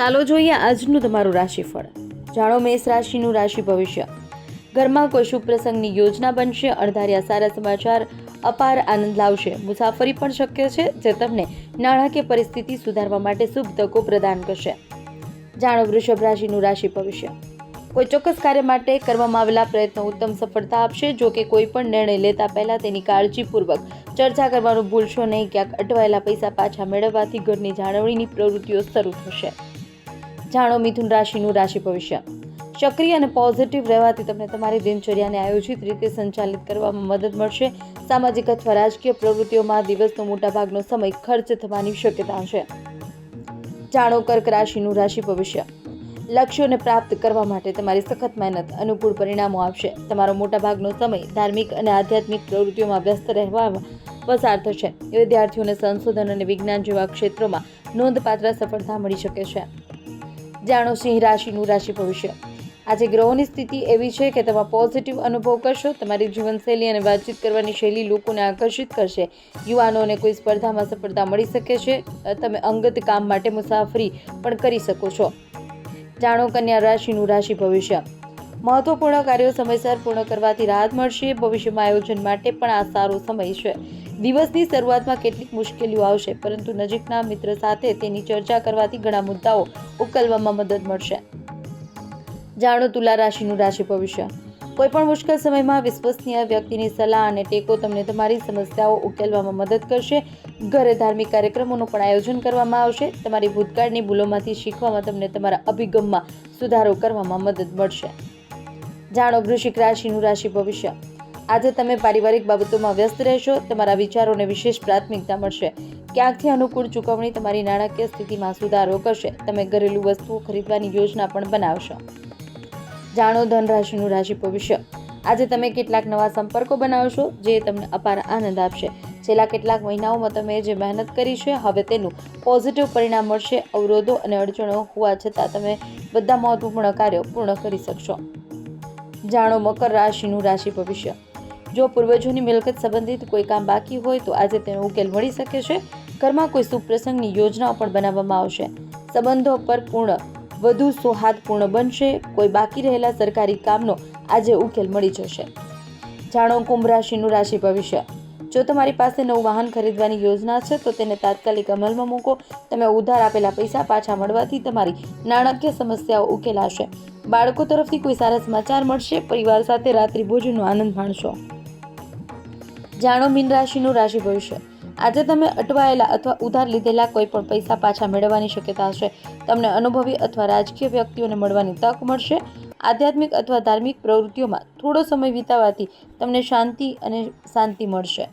ચાલો જોઈએ આજનું તમારું રાશિફળ. જાણો મેષ રાશિનું રાશિ ભવિષ્ય. ઘરમાં કોઈ શુભ પ્રસંગની યોજના બનશે, અણધાર્યા સારા સમાચાર, અપાર આનંદ લાવશે. મુસાફરી પણ શક્ય છે, જે તમને નાણાકીય પરિસ્થિતિ સુધારવા માટે શુભ તકો પ્રદાન કરશે. જાણો વૃષભ રાશિનું રાશિ ભવિષ્ય. કોઈ ચોક્કસ કાર્ય માટે કરવામાં આવેલા પ્રયત્નો ઉત્તમ સફળતા આપશે, જો કે કોઈ પણ નિર્ણય લેતા પહેલાં તેની કાળજીપૂર્વક ચર્ચા કરવાનું ભૂલશો નહીં. ક્યાંક અટવાયેલા પૈસા પાછા મેળવવાથી ઘરની જાળવણીની પ્રવૃત્તિઓ શરૂ થશે. જાણો મિથુન રાશિનું રાશિ ભવિષ્ય. સક્રિય અને પોઝિટિવ રહેવાથી તમને તમારી દિનચર્યાને આયોજિત રીતે સંચાલિત કરવામાં મદદ મળશે. સામાજિક અથવા રાજકીય પ્રવૃત્તિઓમાં દિવસનો મોટાભાગનો સમય ખર્ચ થવાની શક્યતા છે. જાણો કર્ક રાશિનું રાશિ ભવિષ્ય. લક્ષ્યોને પ્રાપ્ત કરવા માટે તમારી સખત મહેનત અનુકૂળ પરિણામો આપશે. તમારો મોટાભાગનો સમય ધાર્મિક અને આધ્યાત્મિક પ્રવૃત્તિઓમાં વ્યસ્ત રહેવામાં પસાર થશે. વિદ્યાર્થીઓને સંશોધન અને વિજ્ઞાન જેવા ક્ષેત્રોમાં નોંધપાત્ર સફળતા મળી શકે છે. જાણો સિંહ રાશિનું રાશિ ભવિષ્ય. આજે ગ્રહોની સ્થિતિ એવી છે કે તમે પોઝિટિવ અનુભવ કરશો, તમારી જીવનશૈલી અને વાતચીત કરવાની શૈલી લોકોને આકર્ષિત કરશે. યુવાનોને કોઈ સ્પર્ધામાં સફળતા મળી શકે છે તમે અંગત કામ માટે મુસાફરી પણ કરી શકો છો. જાણો કન્યા રાશિનું રાશિ ભવિષ્ય. મહત્વપૂર્ણ કાર્યો સમયસર પૂર્ણ કરવાથી રાહત મળશે. ભવિષ્યમાં આયોજન માટે પણ આ સારો સમય છે. દિવસની શરૂઆતમાં કેટલીક મુશ્કેલીઓ આવશે, પરંતુ નજીકના મિત્ર સાથે તેની ચર્ચા કરવાથી ઘણા મુદ્દાઓ ઉકેલવામાં મદદ મળશે. જાણો, તુલા રાશિનું રાશિ ભવિષ્ય. કોઈ પણ મુશ્કેલ સમયમાં વિશ્વસનીય વ્યક્તિની સલાહ અને ટેકો તમને તમારી સમસ્યાઓ ઉકેલવામાં મદદ કરશે. ઘરે ધાર્મિક કાર્યક્રમોનું પણ આયોજન કરવામાં આવશે. તમારી ભૂતકાળની ભૂલોમાંથી શીખવામાં તમને તમારા અભિગમમાં સુધારો કરવામાં મદદ મળશે. જાણો વૃશ્ચિક રાશિનું રાશિ ભવિષ્ય. આજે તમે પારિવારિક બાબતોમાં વ્યસ્ત રહેશો, તમારા વિચારોને વિશેષ પ્રાથમિકતા મળશે. ક્યાંકથી અનુકૂળ ચૂકવણી તમારી નાણાકીય સ્થિતિમાં સુધારો કરશે, તમે ઘરેલું વસ્તુઓ ખરીદવાની યોજના પણ બનાવશો. જાણો ધન રાશિનું રાશિ ભવિષ્ય. આજે તમે કેટલાક નવા સંપર્કો બનાવશો, જે તમને અપાર આનંદ આપશે. છેલ્લા કેટલાક મહિનાઓમાં તમે જે મહેનત કરી છે, હવે તેનું પોઝિટિવ પરિણામ મળશે. અવરોધો અને અડચણો હોવા છતાં તમે બધા મહત્વપૂર્ણ કાર્યો પૂર્ણ કરી શકશો. જાણો મકર રાશિનું રાશિ ભવિષ્ય. જો પૂર્વજોની મિલકત સંબંધિત કોઈ કામ બાકી હોય તો આજે તેનો ઉકેલ મળી શકે છે. ઘરમાં કોઈ સુપ્રસંગની પ્રસંગની યોજનાઓ પણ બનાવવામાં આવશે. સંબંધો પર પૂર્ણ, વધુ સૌહાર્દપૂર્ણ બનશે. કોઈ બાકી રહેલા સરકારી કામનો આજે ઉકેલ મળી જશે. જાણો કુંભ રાશિનું રાશિ ભવિષ્ય. જો તમારી પાસે નવું વાહન ખરીદવાની યોજના છે, તો તેને તાત્કાલિક અમલમાં મૂકો. તમે ઉધાર આપેલા પૈસા પાછા મળવાથી તમારી નાણાકીય સમસ્યાઓ ઉકેલાશે. બાળકો તરફથી કોઈ સારા સમાચાર મળશે. પરિવાર સાથે રાત્રિ ભોજનનો આનંદ માણશો. જાણો, મીન રાશિનું રાશિ ભવિષ્ય. આજે તમે અટવાયેલા અથવા ઉધાર લીધેલા કોઈ પણ પૈસા પાછા મેળવવાની શક્યતા હશે. તમને અનુભવી અથવા રાજકીય વ્યક્તિઓને મળવાની તક મળશે. આધ્યાત્મિક અથવા ધાર્મિક પ્રવૃત્તિઓમાં થોડો સમય વિતાવવાથી તમને શાંતિ અને શાંતિ મળશે.